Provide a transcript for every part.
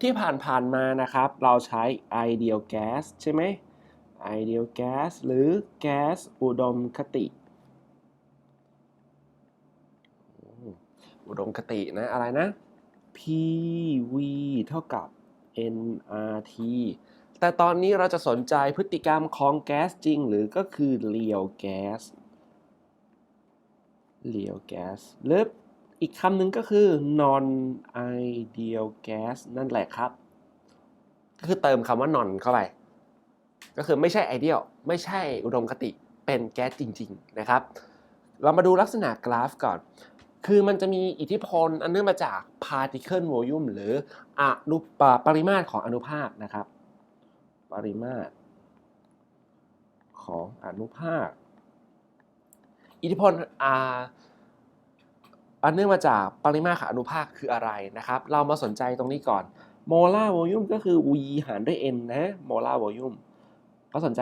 ที่ผ่านๆมานะครับ เราใช้ ideal gas ใช่ไหม ideal gas หรือ gas อุดมคติ อุดมคตินะ อะไรนะ PV เท่ากับ nRT แต่ตอนนี้เราจะสนใจพฤติกรรมของแก๊สจริง หรือก็คือ real gas real gas หรือ อีกคำหนึ่งก็คือ non ideal gas นั่นแหละครับ ก็คือเติมคำว่า non เข้าไป ก็คือไม่ใช่ ideal ไม่ใช่อุดมคติ เป็นแก๊สจริง ๆ นะครับ เรามาดูลักษณะกราฟก่อน คือมันจะมีอิทธิพลอันเนื่องมาจาก particle volume หรืออนุปปริมาตรของอนุภาคนะครับ ปริมาตรของอนุภาค อิทธิพลอ่า อันเนื่องมาจากปริมาตรของอนุภาคคืออะไรนะครับ เรามาสนใจตรงนี้ก่อนโมลาร์โวลูมก็คือ V หารด้วย N นะโมลาร์โวลูมก็สนใจ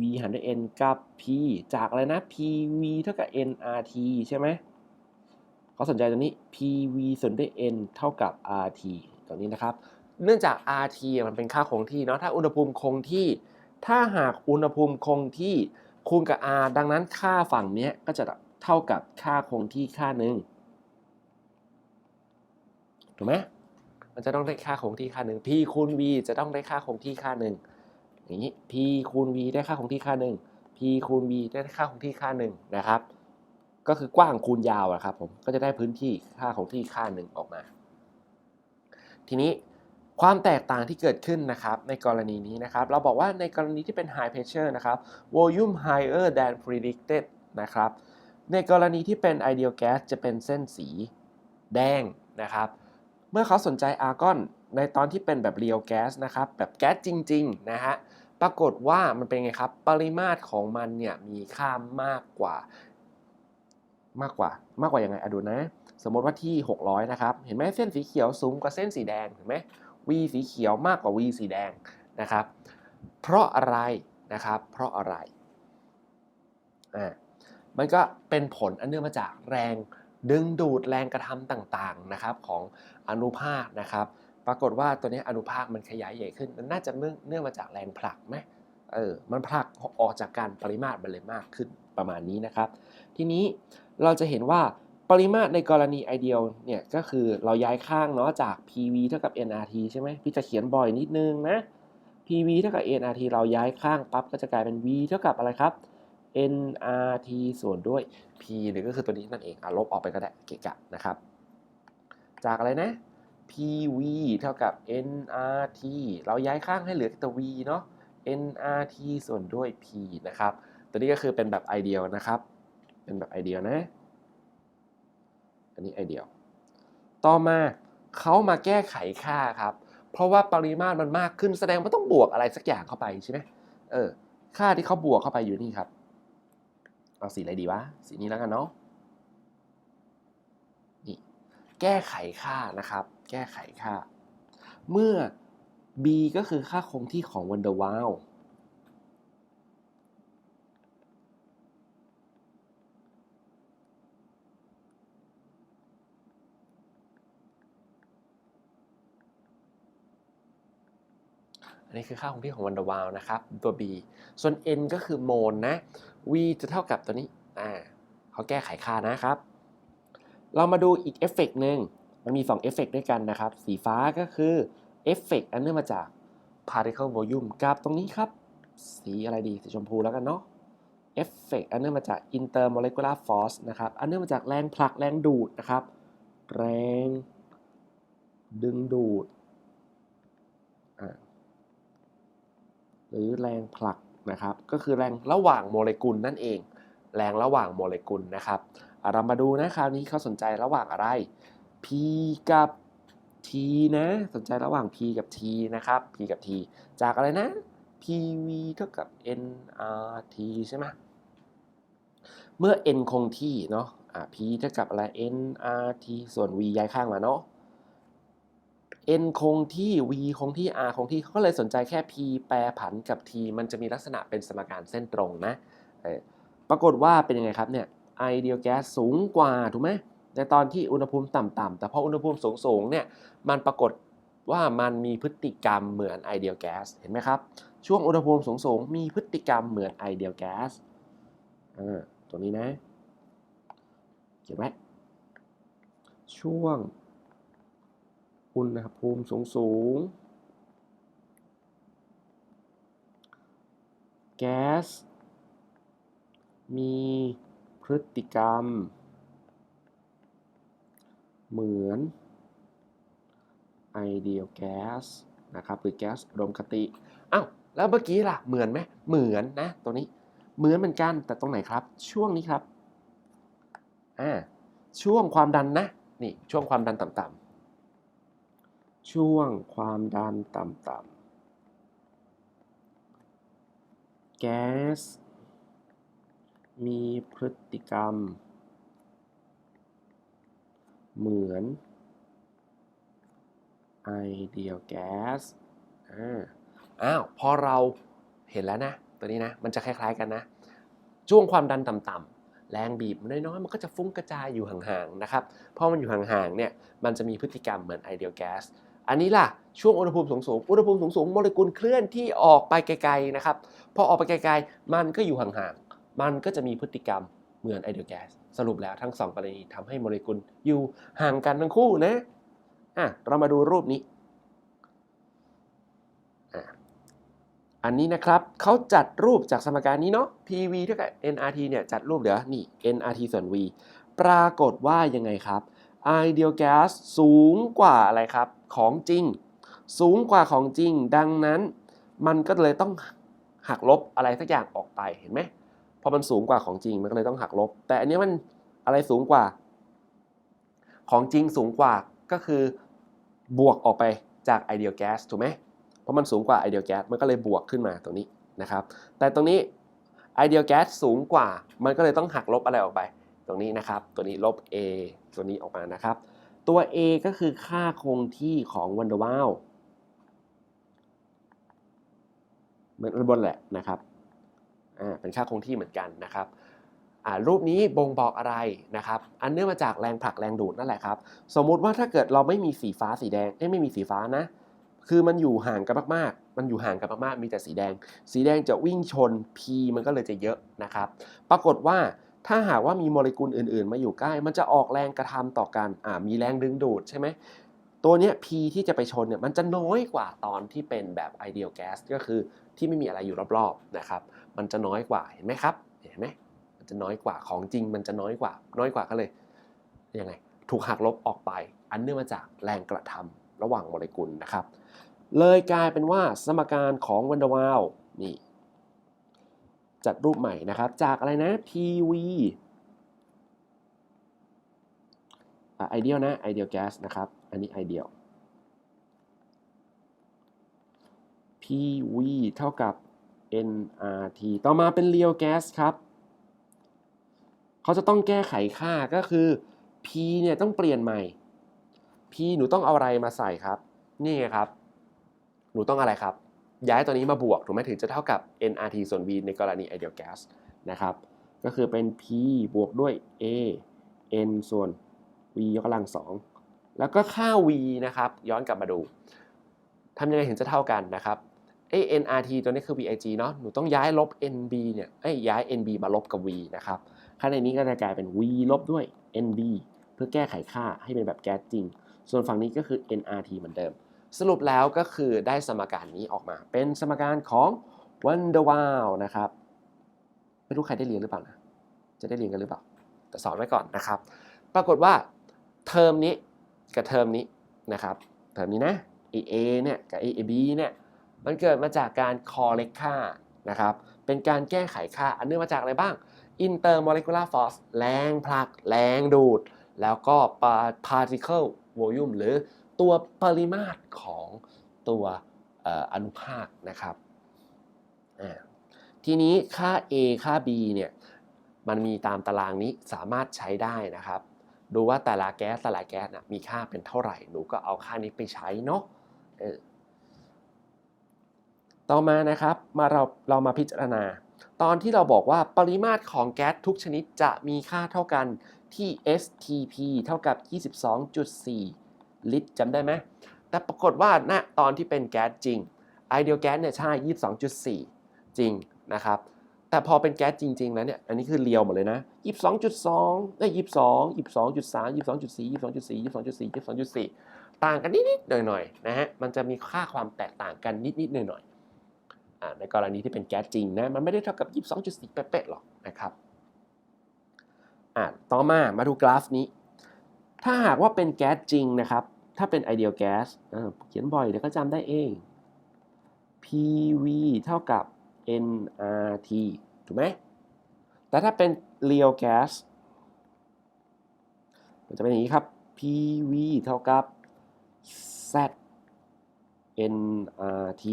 V หารด้วย N กับ P จากอะไรนะ PV เท่ากับ nRT ใช่ไหมเขาสนใจตรงนี้ PV ส่วนด้วย N เท่ากับ RT ตรงนี้นะครับ เนื่องจาก RT มันเป็นค่าคงที่เนาะถ้าอุณหภูมิคงที่ ถ้าหากอุณหภูมิคงที่คูณกับ R ดังนั้นค่าฝั่งนี้ก็จะเท่ากับค่าคงที่ค่าหนึ่ง ถูกไหมมันจะต้องได้ค่าคงที่ค่าหนึ่ง P คูณ V จะต้องได้ค่าคงที่ค่าหนึ่งอย่างนี้ P คูณ V ได้ค่าคงที่ค่าหนึ่ง P คูณ V ได้ค่าคงที่ค่าหนึ่งนะครับ ก็คือกว้างคูณยาวอะครับผมก็จะได้พื้นที่ค่าคงที่ค่าหนึ่งออกมา ทีนี้ความแตกต่างที่เกิดขึ้นนะครับในกรณีนี้นะครับ เราบอกว่าในกรณีที่เป็น high pressure นะครับ volume higher than predicted นะครับ ในกรณีที่เป็น ideal gas จะเป็นเส้นสีแดงนะครับ เมื่อเขาสนใจอาร์กอนในตอนที่เป็นแบบ real gas นะครับ แบบแก๊สจริง ๆ นะฮะ ปรากฏว่ามันเป็นไงครับ ปริมาตรของมันเนี่ยมีค่ามากกว่า มากกว่ามากกว่ายังไงอะดูนะ สมมติว่าที่ 600 นะครับ เห็นไหมเส้นสีเขียวสูงกว่าเส้นสีแดงเห็นไหม V สีเขียวมากกว่า V สีแดงนะครับ เพราะอะไรนะครับ เพราะอะไรอ่ามันก็เป็นผลอันเนื่องมาจากแรง ดึงดูดแรงกระทำต่างๆนะครับของอนุภาคนะครับ ปรากฏว่าตัวนี้อนุภาคมันขยายใหญ่ขึ้น มันน่าจะเนื่องเนื่องมาจากแรงผลักไหมเออมันผลักออกจากการปริมาตรมันเลยมากขึ้นประมาณนี้นะครับ ทีนี้เราจะเห็นว่าปริมาตรในกรณีไอเดียลเนี่ยก็คือเราย้ายข้างเนาะจาก PV เท่ากับ nRT ใช่ไหมพี่จะเขียนบ่อยนิดนึงนะ PV เท่ากับ nRT เราย้ายข้างปั๊บก็จะกลายเป็น V เท่ากับอะไรครับ nRT ส่วนด้วย P หรือก็คือตัวนี้นั่นเองอะลบออกไปก็ได้เกะกะนะครับ จากอะไรนะ PV เท่ากับ nRT เราย้ายข้างให้เหลือตัว V เนาะ nRT ส่วนด้วย P นะครับ ตัวนี้ก็คือเป็นแบบไอเดียนะครับ เป็นแบบไอเดียนะ อันนี้ไอเดียต่อมาเขามาแก้ไขค่าครับ เพราะว่าปริมาตรมันมากขึ้นแสดงว่าต้องบวกอะไรสักอย่างเข้าไปใช่ไหมเออ ค่าที่เขาบวกเข้าไปอยู่นี่ครับ เอาสีอะไรดีวะ สีนี้แล้วกันเนาะ นี่ แก้ไขค่านะครับ แก้ไขค่า เมื่อ b ก็คือค่าคงที่ของ van der Waals อันนี้คือค่าคงที่ของวันเดอร์วาลนะครับ ตัว b ส่วน n ก็คือโมลนะ v จะเท่ากับตัวนี้อ่าเขาแก้ไขค่านะครับ เรามาดูอีกเอฟเฟกต์หนึ่งมันมี 2 เอฟเฟกต์ด้วยกันนะครับ สีฟ้าก็คือเอฟเฟกต์อันเนื่องมาจาก particle volume กับตรงนี้ครับ สีอะไรดี สีชมพูแล้วกันเนาะเอฟเฟกต์อันเนื่องมาจาก intermolecular force นะครับ อันเนื่องมาจากแรงผลักแรงดูดนะครับ แรง ดึงดูด หรือแรงผลัก นะครับก็คือแรงระหว่างโมเลกุลนั่นเอง แรงระหว่างโมเลกุลนะครับเรามาดูนะคราวนี้เขาสนใจระหว่างอะไร P กับ T นะสนใจระหว่าง P กับ T นะครับ P กับ T จากอะไรนะ PV เท่ากับ nRT ใช่ไหมเมื่อ n คงที่เนาะอะ P เท่ากับอะไร nRT ส่วน V ย้ายข้างมาเนาะ n คงที่ v คงที่ r คงที่เขาก็เลยสนใจแค่ p แปรผันกับ t มันจะมีลักษณะเป็นสมการเส้นตรงนะปรากฏว่าเป็นยังไงครับเนี่ย ideal gas สูงกว่าถูกไหมในตอนที่อุณหภูมิต่ำๆแต่พออุณหภูมิสูงๆเนี่ยมันปรากฏว่ามันมีพฤติกรรมเหมือนไอเดียแก๊สเห็นไหมครับ ช่วงอุณหภูมิสูงๆมีพฤติกรรมเหมือนไอเดียแก๊สอ่าตัวนี้นะเขียนไว้ช่วง อุณหภูมิสูงๆแก๊ส มีพฤติกรรม เหมือนไอเดียแก๊สนะครับหรือแก๊สอุดมคติอ้าวแล้วเมื่อกี้ล่ะ เหมือนไหมเหมือนนะตัวนี้เหมือนเหมือนกันแต่ตรงไหนครับ ช่วงนี้ครับอ่าช่วงความดันนะ นี่ ช่วงความดันต่ำ ช่วงความดันต่ำๆ แก๊ส มีพฤติกรรม เหมือน ไอเดียแก๊ส อ้าว พอเราเห็นแล้วนะ ตัวนี้นะ มันจะคล้ายๆกันนะ ช่วงความดันต่ำๆแรงบีบมันน้อยๆ มันก็จะฟุ้งกระจายอยู่ห่างๆ นะครับ เพราะมันอยู่ห่างๆ เนี่ย มันจะมีพฤติกรรมเหมือนไอเดียแก๊ส อันนี้ล่ะช่วงอุณหภูมิสูงๆ อุณหภูมิสูงๆ โมเลกุลเคลื่อนที่ออกไปไกลๆนะครับ พอออกไปไกลๆ มันก็อยู่ห่างๆ มันก็จะมีพฤติกรรมเหมือนไอเดียแก๊ส สรุปแล้วทั้งสองกรณีทำให้โมเลกุลอยู่ห่างกันทั้งคู่นะอะเรามาดูรูปนี้อะอันนี้นะครับเขาจัดรูปจากสมการนี้เนาะ PV เท่ากับ nRT เนี่ยจัดรูปเหลือนี่ nRT ส่วน v ปรากฏว่ายังไงครับ ideal gas สูงกว่าอะไรครับ ของจริง สูงกว่าของจริง ดังนั้น มันก็เลยต้องหักลบอะไรสักอย่างออกไปเห็นไหมพอมันสูงกว่าของจริงมันก็เลยต้องหักลบ แต่อันนี้มันอะไรสูงกว่า ของจริงสูงกว่าก็คือบวกออกไปจาก ideal gas ถูกไหมเพราะมันสูงกว่า ideal gas มันก็เลยบวกขึ้นมาตรงนี้นะครับ แต่ตรงนี้ ideal gas สูงกว่า มันก็เลยต้องหักลบอะไรออกไป รงนี้นะครับ ตัวนี้ลบ a ตัวนี้ออกมานะครับ ตัว a ก็คือค่าคงที่ของวันเดอร์วาลเหมือนบนแหละนะครับอ่าเป็นค่าคงที่เหมือนกันนะครับอ่ารูปนี้บ่งบอกอะไรนะครับ อันเนื่องมาจากแรงผลักแรงดูดนั่นแหละครับ สมมุติว่าถ้าเกิดเราไม่มีสีฟ้าสีแดงไม่มีสีฟ้านะ คือมันอยู่ห่างกันมากๆ มันอยู่ห่างกันมากๆ มีแต่สีแดง สีแดงจะวิ่งชน P มันก็เลยจะเยอะนะครับ ปรากฏว่า ถ้าหากว่ามีโมเลกุลอื่น ๆ มาอยู่ใกล้ มันจะออกแรงกระทำต่อกันอ่ามีแรงดึงดูดใช่ไหมตัวเนี้ย P ที่จะไปชนเนี่ยมันจะน้อยกว่าตอนที่เป็นแบบ ideal gas ก็คือที่ไม่มีอะไรอยู่รอบๆนะครับ มันจะน้อยกว่าเห็นไหมครับเห็นไหมมันจะน้อยกว่าของจริง มันจะน้อยกว่า น้อยกว่าก็เลยยังไง ถูกหักลบออกไป อันเนื่องมาจากแรงกระทำระหว่างโมเลกุลนะครับ เลยกลายเป็นว่าสมการของวันเดอร์วาลนี่ จัดรูปใหม่นะครับ จากอะไรนะ PV อะ ideal นะ ideal gas นะครับ อันนี้ ideal PV เท่ากับ nRT ต่อมาเป็น real gas ครับ เขาจะต้องแก้ไขค่าก็คือ P เนี่ยต้องเปลี่ยนใหม่ P หนูต้องเอาอะไรมาใส่ครับ นี่ไงครับ หนูต้องอะไรครับ ย้ายตัวนี้มาบวกถูกไหมถึงจะเท่ากับ nRT ส่วน v ในกรณี ideal gas นะครับ ก็คือเป็น p บวกด้วย a n ส่วน v ยกกำลัง2แล้วก็ค่า v นะครับ ย้อนกลับมาดูทำยังไงถึงจะเท่ากันนะครับเอ้ nRT ตัวนี้คือ vig เนาะหนูต้องย้ายลบ nb เนี่ยเอ้ยย้าย nb มาลบกับ v นะครับค่าในนี้ก็จะกลายเป็น v ลบด้วย nb เพื่อแก้ไขค่าให้เป็นแบบแก๊สจริง ส่วนฝั่งนี้ก็คือ nRT เหมือนเดิม สรุปแล้วก็คือได้สมการนี้ออกมา เป็นสมการของ van der Waal นะครับ ไม่รู้ใครได้เรียนหรือเปล่านะ จะได้เรียนกันหรือเปล่า แต่สอนไว้ก่อนนะครับ ปรากฏว่าเทอมนี้กับเทอมนี้นะครับ เทอมนี้นะ AA เนี่ยกับ AB เนี่ยมันเกิดมาจากการ correct ค่านะครับ เป็นการแก้ไขค่า อันเนื่องมาจากอะไรบ้าง intermolecular force แรงผลัก แรงดูด แล้วก็ particle volume หรือ ตัวปริมาตรของตัวอนุภาคนะครับ ทีนี้ค่า A ค่า B เนี่ยมันมีตามตารางนี้สามารถใช้ได้นะครับ ดูว่าแต่ละแก๊สแต่ละแก๊สนะมีค่าเป็นเท่าไหร่หนูก็เอาค่านี้ไปใช้เนาะต่อมานะครับมาเราเรามาพิจารณา ตอนที่เราบอกว่าปริมาตรของแก๊สทุกชนิดจะมีค่าเท่ากันที่ STP เท่ากับ 22.4 ลิตรจำได้ไหมแต่ปรากฏว่าณตอนที่เป็นแก๊สจริง ideal gas เนี่ยใช่22.4จริงนะครับแต่พอเป็นแก๊สจริง ๆ แล้วเนี่ย อันนี้คือเรียวหมดเลยนะ22.2ได้22 22.3 22.4 22.4 22.4 22.4ต่างกันนิดๆหน่อยๆนะฮะ มันจะมีค่าความแตกต่างกันนิดๆหน่อยๆในกรณีที่เป็นแก๊สจริงนะ มันไม่ได้เท่ากับ22.4เป๊ะๆหรอกนะครับต่อมามาดูกราฟนี้ ถ้าหากว่าเป็นแก๊สจริงนะครับ ถ้าเป็น ideal gas อ่าเขียนบ่อยเดี๋ยวก็จำได้เอง PV เท่ากับ nRT ถูกไหม แต่ถ้าเป็น real gas มันจะเป็นอย่างนี้ครับ PV เท่ากับ Z nRT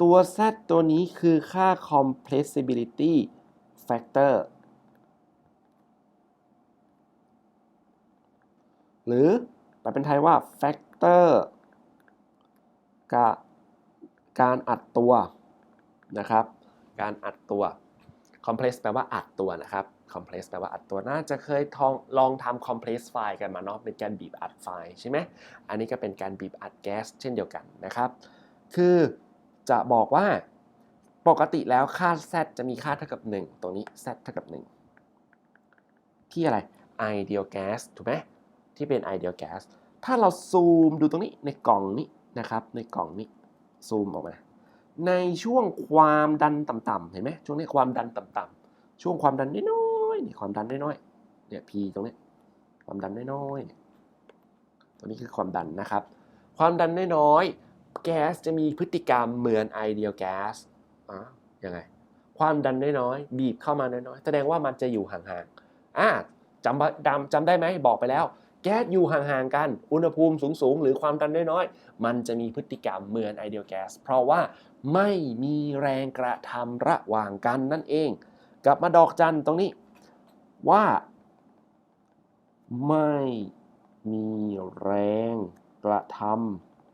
ตัว Z ตัวนี้คือค่า compressibility factor หรือ ลเป็นไทยว่า factor กับการอัดตัวนะครับ การอัดตัว compress แปลว่าอัดตัวนะครับ compress แปลว่าอัดตัวน่าจะเคยทองลองทำ compress ไฟล์กันมาเนาะเป็นการบีบอัดไฟล์ใช่ไหมอันนี้ก็เป็นการบีบอัดแก๊สเช่นเดียวกันนะครับ คือจะบอกว่าปกติแล้วค่า z จะมีค่าเท่ากับ 1 ตรงนี้ z เท่ากับ 1 ที่อะไร ideal gas ถูกไหม ที่เป็น ideal gas ถ้าเราซูมดูตรงนี้ในกล่องนี้นะครับ ในกล่องนี้ซูมออกมา ในช่วงความดันต่ำๆเห็นไหมช่วงนี้ความดันต่ำๆช่วงความดันน้อยๆนี่ความดันน้อยๆเนี่ย P ตรงนี้ความดันน้อยๆตัวนี้คือความดันนะครับ ความดันน้อยๆแก๊สจะมีพฤติกรรมเหมือน ideal gas อะยังไง ความดันน้อยๆบีบเข้ามาน้อยๆแสดงว่ามันจะอยู่ห่างๆอะจำจำจำได้ไหมบอกไปแล้ว แก๊สอยู่ห่างๆกัน อุณหภูมิสูงๆ หรือความดันน้อยๆ มันจะมีพฤติกรรมเหมือน ideal gas เพราะว่าไม่มีแรงกระทำระหว่างกันนั่นเอง กลับมาดอกจันตรงนี้ว่า ไม่มีแรงกระท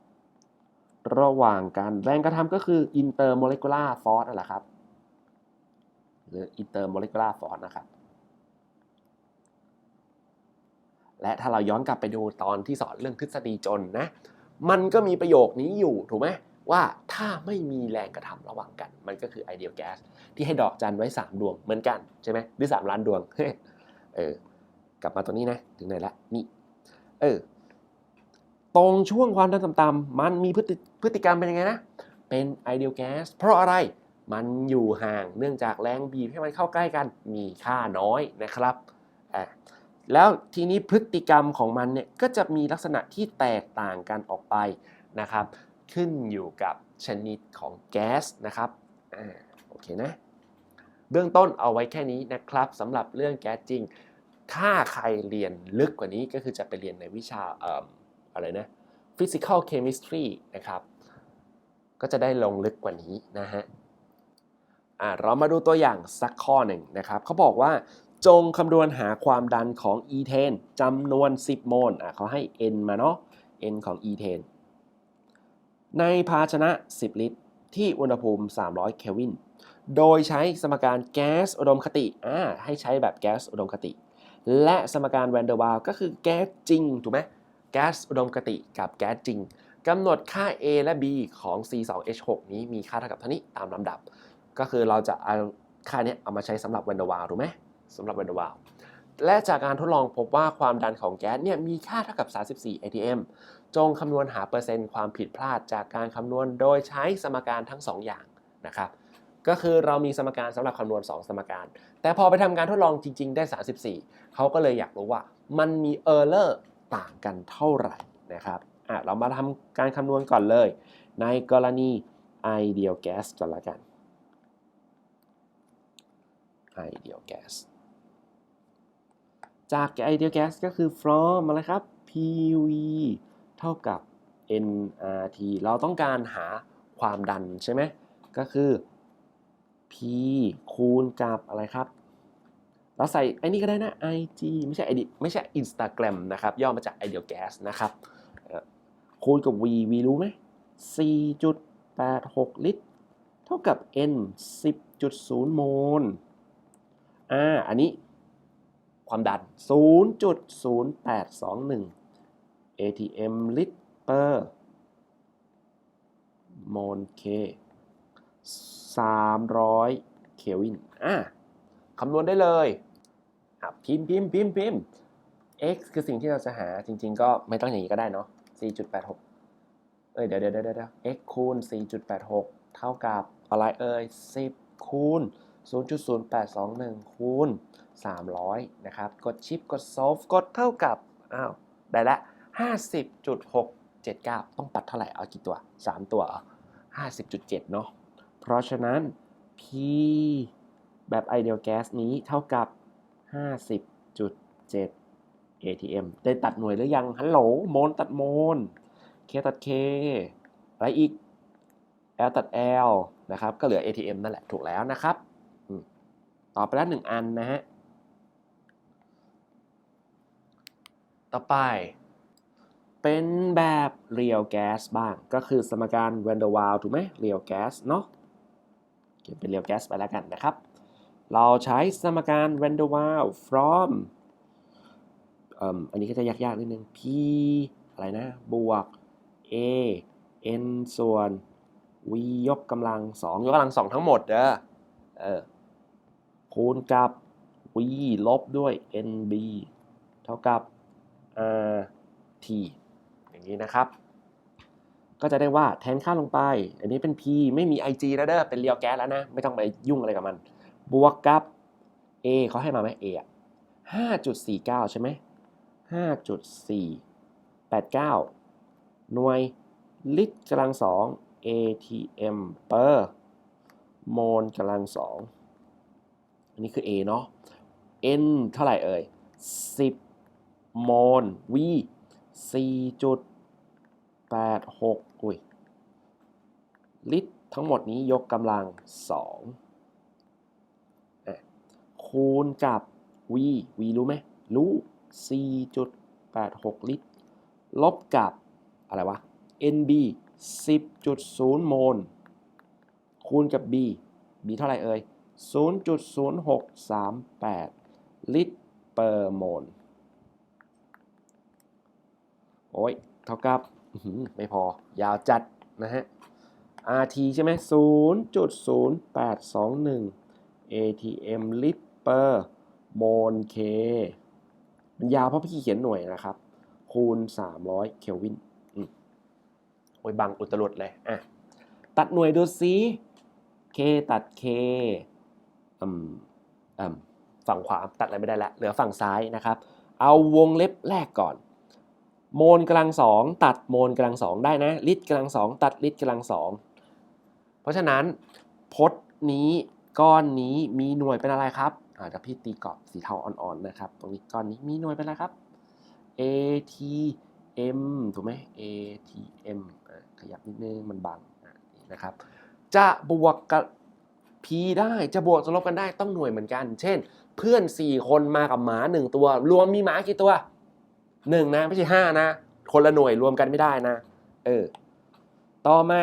ำระหว่างกัน แรงกระทำก็คือ intermolecular force นั่นแหละครับ หรือ intermolecular force นะครับ และถ้าเราย้อนกลับไปดูตอนที่สอนเรื่องทฤษฎีจนนะ มันก็มีประโยคนี้อยู่ถูกไหมว่าถ้าไม่มีแรงกระทำระหว่างกัน มันก็คือ ideal gas ที่ให้ดอกจันไว้ 3 ดวงเหมือนกันใช่ไหมหรือ 3 ล้านดวงเออกลับมาตรงนี้นะ ถึงไหนละนี่เออตรงช่วงความดันต่ำๆมันมีพฤติพฤติกรรมเป็นยังไงนะ เป็น ideal gas เพราะอะไรมันอยู่ห่างเนื่องจากแรงบีบให้มันเข้าใกล้กันมีค่าน้อยนะครับอะ แล้วทีนี้พฤติกรรมของมันเนี่ยก็จะมีลักษณะที่แตกต่างกันออกไปนะครับ ขึ้นอยู่กับชนิดของแก๊สนะครับอโอเคนะ เบื้องต้นเอาไว้แค่นี้นะครับสำหรับเรื่องแก๊สจริง ถ้าใครเรียนลึกกว่านี้ก็คือจะไปเรียนในวิชาอออะไรนะ physical chemistry นะครับ ก็จะได้ลงลึกกว่านี้นะฮะเรามาดูตัวอย่างสักข้อหนึ่งนะครับเขาบอกว่า จงคำนวณหาความดันของอีเทนจำนวน 10 โมลอะเขาให้ n มาเนาะ n ของอีเทนในภาชนะ 10 ลิตร ที่อุณหภูมิ 300 เคลวิน โดยใช้สมการแก๊สอุดมคติอ่าให้ใช้แบบแก๊สอุดมคติ และสมการแวนเดอร์วาลก็คือแก๊สจริง ถูกไหมแก๊สอุดมคติกับแก๊สจริงกำหนดค่า A และ B ของ C2H6 นี้มีค่าเท่ากับเท่านี้ตามลำดับ ก็คือเราจะเอาค่านี้เอามาใช้สำหรับแวนเดอร์วาลถูกไหม สำหรับแวนเดอร์วาลและจากการทดลองพบว่าความดันของแก๊สเนี่ยมีค่าเท่ากับ 34 atm จงคำนวณหาเปอร์เซ็นต์ความผิดพลาดจากการคำนวณโดยใช้สมการทั้ง 2 อย่างนะครับ ก็คือเรามีสมการสำหรับคำนวณ 2 สมการ แต่พอไปทำการทดลองจริง ๆ ได้ 34 เขาก็เลยอยากรู้ว่ามันมีเออร์เลอร์ต่างกันเท่าไหร่นะครับอะเรามาทำการคำนวณก่อนเลย ในกรณี ideal gas ก่อนละกัน ideal gas จาก ideal gas ก็คือ from อะไรครับ PV เท่ากับ nRT เราต้องการหาความดันใช่ไหมก็คือ P คูณกับอะไรครับ เราใส่ไอ้นี่ก็ได้นะ IG ไม่ใช่ ID ไม่ใช่ Instagram นะครับ ย่อมาจาก ideal gas นะครับ คูณกับ V V รู้ไหม 4.86 ลิตร เท่ากับ N 10.0 โมล อ่า อันนี้ ความดัน 0.0821 atm ลิตร per โมลเค300 เคลวิน อะคำนวณได้เลยอะพิมพ์พิมพ์พิมพ์พิมพ์ x คือสิ่งที่เราจะหาจริง ๆ ก็ไม่ต้องอย่างนี้ก็ได้เนาะ 4.86 เอ้ย เดี๋ยวเดี๋ยวเดี๋ยว x คูณ 4.86 เท่ากับอะไรเอ่ย 10 คูณ 0.0821 คูณ 300 นะครับ กดชิป กด solve กดเท่ากับ อ้าว ได้ละ 50.679 ต้องปัดเท่าไหร่ เอากี่ตัว 3 ตัว50.7 เนาะ เพราะฉะนั้น P แบบ ideal gas นี้เท่ากับ 50.7 ATM ได้ตัดหน่วยหรือยัง ฮัลโหล โมลตัดโมล K ตัด K อะไรอีก L ตัด L นะครับ ก็เหลือ ATM นั่นแหละ ถูกแล้วนะครับต่อไปแล้วหนึ่งอันนะฮะ ต่อไป เป็นแบบ real gas บ้าง ก็คือสมการ van der Waals ถูกไหม real gas เนาะเขียนเป็น real gas ไปแล้วกันนะครับ เราใช้สมการ van der Waals from อันนี้ก็จะยากๆนิดนึง p อะไรนะ บวก a n ส่วน v ยกกำลัง 2 ยกกำลัง 2 ทั้งหมดเด้อเออคูณกับ v ลบด้วย nb เท่ากับ rt อย่างนี้นะครับ ก็จะได้ว่าแทนค่าลงไป อันนี้เป็น p ไม่มี ig แล้วเด้อเป็นเรียวแก๊สแล้วนะ ไม่ต้องไปยุ่งอะไรกับมัน บวกกับ a เขาให้มาไหม a อะ5.49 ใช่ไหม 5.489 หน่วยลิตรกำลังสอง atm per โมลกำลังสอง อันนี้คือ a เนาะ n เท่าไหร่เอ่ย10 โมล v 4.86อุ้ยลิตรทั้งหมดนี้ยกกำลัง2อะคูณกับ v v รู้ไหมรู้ 4.86 ลิตร ลบกับ อะไรวะ NB 10.0 โมล คูณกับ B B เท่าไหร่เอ่ย 0.0638 ลิตร per โมล โอ้ยเท่ากับไม่พอยาวจัดนะฮะ RT ใช่ไหม0.0821 ATM ลิตร per โมล K มันยาวเพราะพี่เขียนหน่วยนะครับ คูณ 300 เคลวินโอ้ยบังอุตรุดเลย อะ ตัดหน่วยดูซิ K ตัด K อืมอืมฝั่งขวาตัดอะไรไม่ได้ละ เหลือฝั่งซ้ายนะครับ เอาวงเล็บแรกก่อน โมลกำลังสองตัดโมลกำลังสองได้นะลิตรกำลังสองตัดลิตรกำลังสองเพราะฉะนั้นพจน์นี้ก้อนนี้มีหน่วยเป็นอะไรครับอาเดี๋ยวพี่ตีกรอบสีเทาอ่อนๆนะครับ ตรงนี้ก้อนนี้มีหน่วยเป็นอะไรครับ ATM ถูกไหม ATM ขยับนิดนึงมันบังอะนี่นะครับ จะบวกกับ P ได้จะบวกจะลบกันได้ต้องหน่วยเหมือนกัน เช่น เพื่อน 4 คนมากับหมา 1 ตัว รวมมีหมากี่ตัว 1นะไม่ใช่5นะ คนละหน่วยรวมกันไม่ได้นะ เออ ต่อมา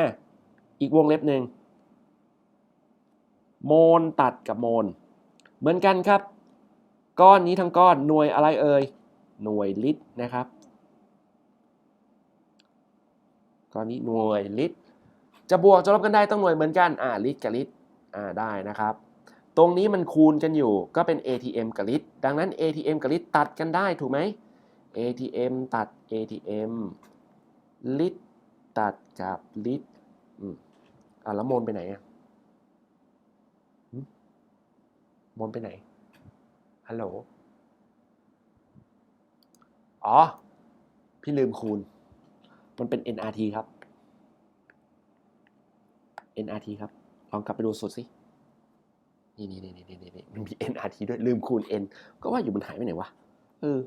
อีกวงเล็บหนึ่งโมลตัดกับโมลเหมือนกันครับ ก้อนนี้ทั้งก้อนหน่วยอะไรเอ่ยหน่วยลิตรนะครับ ก้อนนี้หน่วยลิตร จะบวกจะลบกันได้ต้องหน่วยเหมือนกันอ่าลิตรกับลิตรอ่าได้นะครับ ตรงนี้มันคูณกันอยู่ก็เป็น ATM กับลิตร ดังนั้น ATM กับลิตรตัดกันได้ถูกไหม ATM ตัด ATM ลิตรตัดกับลิตรอืมอ่าแล้วมลไปไหนอะมลไปไหน ฮัลโหล อ๋อ พี่ลืมคูณ มันเป็น NRT ครับ NRT ครับ ลองกลับไปดูสูตรสินี่นี่นี่นี่นี่นี่มันมี NRT ด้วย ลืมคูณ N ก็ว่าอยู่มันหายไปไหนวะ เออ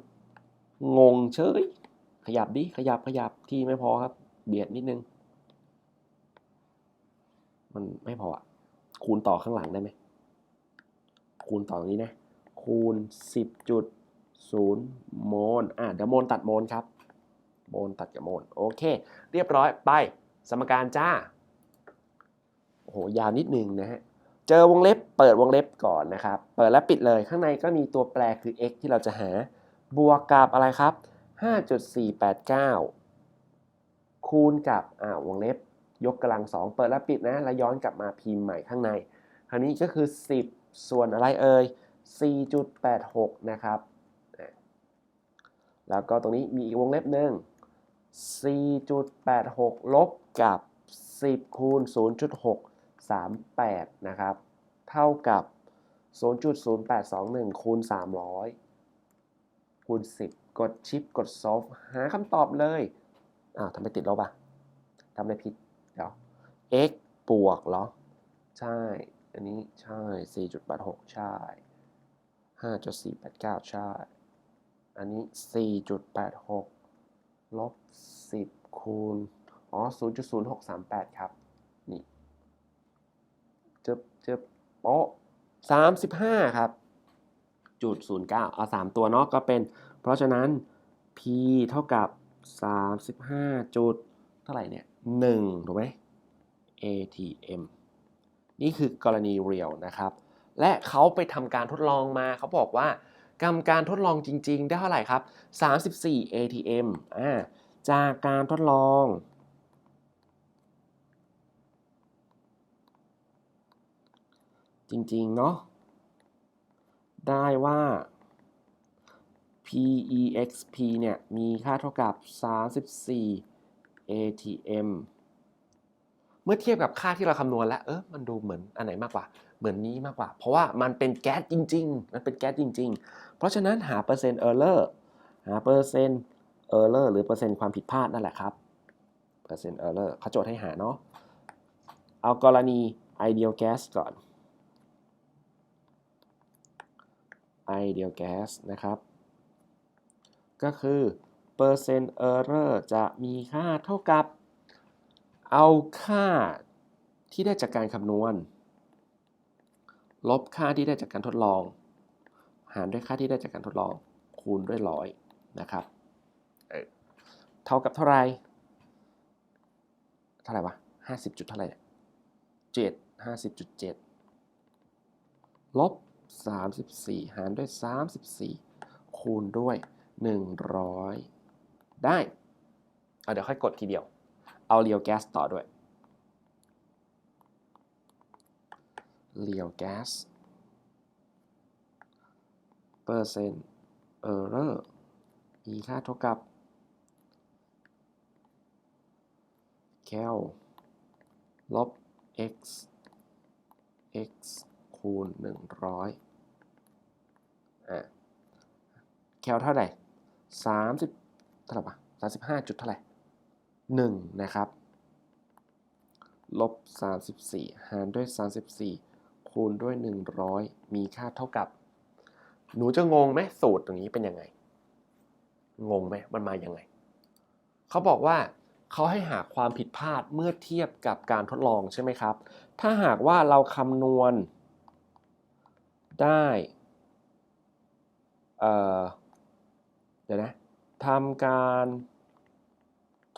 งงเฉย ขยับดิ ขยับขยับที่ไม่พอครับ เบียดนิดนึง มันไม่พออะคูณต่อข้างหลังได้ไหม คูณต่อตรงนี้นะ คูณ 10.0 โมล อะเดี๋ยวโมลตัดโมลครับ โมลตัดกับโมล โอเค เรียบร้อยไป สมการจ้า โอ้โห ยาวนิดนึงนะฮะเจอวงเล็บเปิดวงเล็บก่อนนะครับ เปิดแล้วปิดเลยข้างในก็มีตัวแปรคือ x ที่เราจะหา บวกกับอะไรครับ 5.489 คูณกับอ่าวงเล็บ ยกกำลังสองเปิดและปิดนะ แล้วย้อนกลับมาพิมพ์ใหม่ข้างในคราวนี้ก็คือ 10 ส่วนอะไรเอ่ย 4.86 นะครับ แล้วก็ตรงนี้มีอีกวงเล็บหนึ่ง4.86 ลบกับ 10 คูณ 0.638 นะครับ เท่ากับ 0.0821 คูณ 300 คูณ 10 กดชิป กด solve หาคำตอบเลย อ้าวทำไมติดลบอะทำอะไรผิด เดี๋ยว x บวกเหรอ ใช่ อันนี้ใช่ 4.86 ใช่ 5.489 ใช่ อันนี้ 4.86 ลบ 10 คูณ อ๋อ 0.0638 ครับ นี่ เจ็บเจ็บโป๊ะ35 ครับ จุด09เอา3ตัวเนาะก็เป็น เพราะฉะนั้น p เท่ากับ35จุดเท่าไหร่เนี่ย1ถูกไหม atm นี่คือกรณีเรียลนะครับ และเขาไปทำการทดลองมาเขาบอกว่ากำการทดลองจริง ๆ ได้เท่าไหร่ครับ 34 atm อ่าจากการทดลอง จริง ๆ เนาะ ได้ว่า PEXP เนี่ย มีค่าเท่ากับ 34 ATM เมื่อเทียบกับค่าที่เราคำนวณแล้ว เออมันดูเหมือนอันไหนมากกว่า เหมือนนี้มากกว่า เพราะว่ามันเป็นแก๊สจริง ๆ มันเป็นแก๊สจริง ๆ เพราะฉะนั้นหาเปอร์เซ็นต์ error หาเปอร์เซ็นต์ error หรือเปอร์เซ็นต์ความผิดพลาดนั่นแหละครับ เปอร์เซ็นต์ error เลอร์เขาโจทย์ให้หาเนาะ เอากรณี ideal gas ก่อน ideal gas นะครับ ก็คือเปอร์เซนต์ error จะมีค่าเท่ากับ เอาค่าที่ได้จากการคำนวณ ลบค่าที่ได้จากการทดลอง หารด้วยค่าที่ได้จากการทดลอง คูณด้วยร้อยนะครับเท่ากับเท่าไหร่เท่าไหร่วะห้าสิบจุดเท่าไหร่เจ็ดห้าสิบจุดเจ็ดลบ สามสิบสี่หารด้วยสามสิบสี่คูณด้วยหนึ่งร้อยได้เอาเดี๋ยวค่อยกดทีเดียว เอาเรียวแก๊สต่อด้วยเรียวแก๊สเปอร์เซ็นต์เออร์เรอร์มีค่าเท่ากับแคลลบ x x คูณ 100อะแคลเท่าไหร่ 30 เท่าไหร่ปะ35 จุดเท่าไหร่ 1 นะครับ ลบ 34 หารด้วย 34 คูณด้วย 100 มีค่าเท่ากับ หนูจะงงไหมสูตรตรงนี้เป็นยังไง งงไหมมันมาอยังไง เขาบอกว่าเขาให้หาความผิดพลาดเมื่อเทียบกับการทดลองใช่ไหมครับ ถ้าหากว่าเราคำนวณ ได้เเดี๋ยวนะทำการ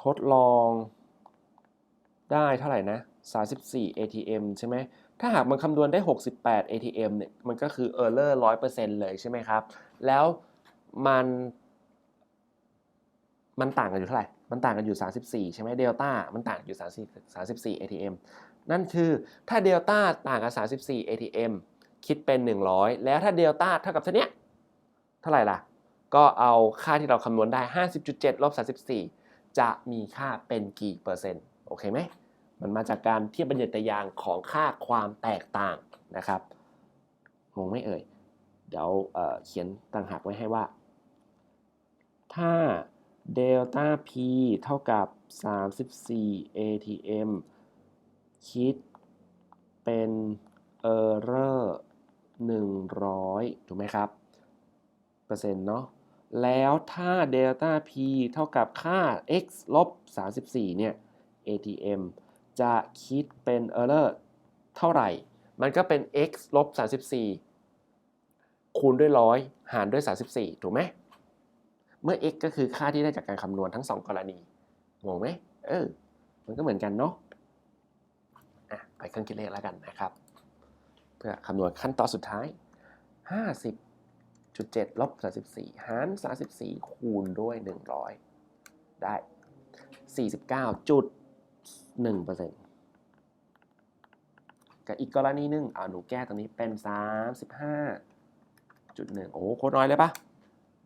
ทดลองได้เท่าไหร่นะ 34 ATM ใช่ไหม ถ้าหากมันคำนวณได้ 68 ATM เนี่ย มันก็คือ error 100%เลยใช่ไหมครับ แล้วมัน มันต่างกันอยู่เท่าไหร่ มันต่างกันอยู่ 34 ใช่ไหมเดลต้า มันต่างกันอยู่ 34 34 ATM นั่นคือถ้าเดลต้าต่างกับ34 ATM คิดเป็น 100 แล้วถ้าเดลต้าเท่ากับเท่านี้เท่าไหร่ล่ะ ก็เอาค่าที่เราคำนวณได้ 50.7ลบ34 จะมีค่าเป็นกี่เปอร์เซ็นต์ โอเคไหม มันมาจากการเทียบบรรยัตยางของค่าความแตกต่างนะครับงงไม่เอ่ย เดี๋ยวเเขียนต่างหากไว้ให้ว่า ถ้าเดลต้า p เท่ากับ 34 atm คิดเป็น error 100 ถูกไหมครับ เปอร์เซ็นต์เนาะ แล้วถ้าเดลต้า p เท่ากับค่า x ลบ 34 เนี่ย atm จะคิดเป็น error เท่าไหร่ มันก็เป็น x ลบ 34 คูณด้วยร้อยหารด้วย 34 ถูกไหม เมื่อ x ก็คือค่าที่ได้จากการคำนวณทั้ง 2 กรณีงงไหม เออ มันก็เหมือนกันเนาะ อะ ไปเครื่องคิดเลขแล้วกันนะครับ พื่อคำนวณขั้นตอนสุดท้าย 50.7ลบ34 หาร 34 คูณด้วย 100 ได้ 49จุดหนึ่งเปอร์เซ็นต์กับอีกกรณีหนึ่งเอาหนูแก้ตรงนี้เป็นสามสิบห้าจุดหนึ่งโอ้โหโคตรน้อยเลยปะ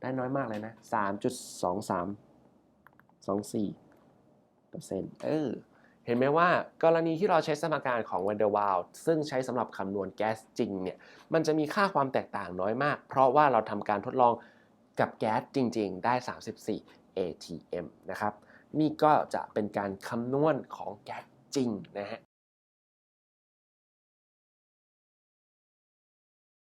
ได้น้อยมากเลยนะสามจุดสองสามสองสี่เปอร์เซ็นต์เออ เห็นไหมว่ากรณีที่เราใช้สมการของ van der Waals ซึ่งใช้สำหรับคำนวณแก๊สจริงเนี่ยมันจะมีค่าความแตกต่างน้อยมาก เพราะว่าเราทำการทดลองกับแก๊สจริง ๆ ได้ 34 atm นะครับนี่ก็จะเป็นการคำนวณของแก๊สจริงนะฮะ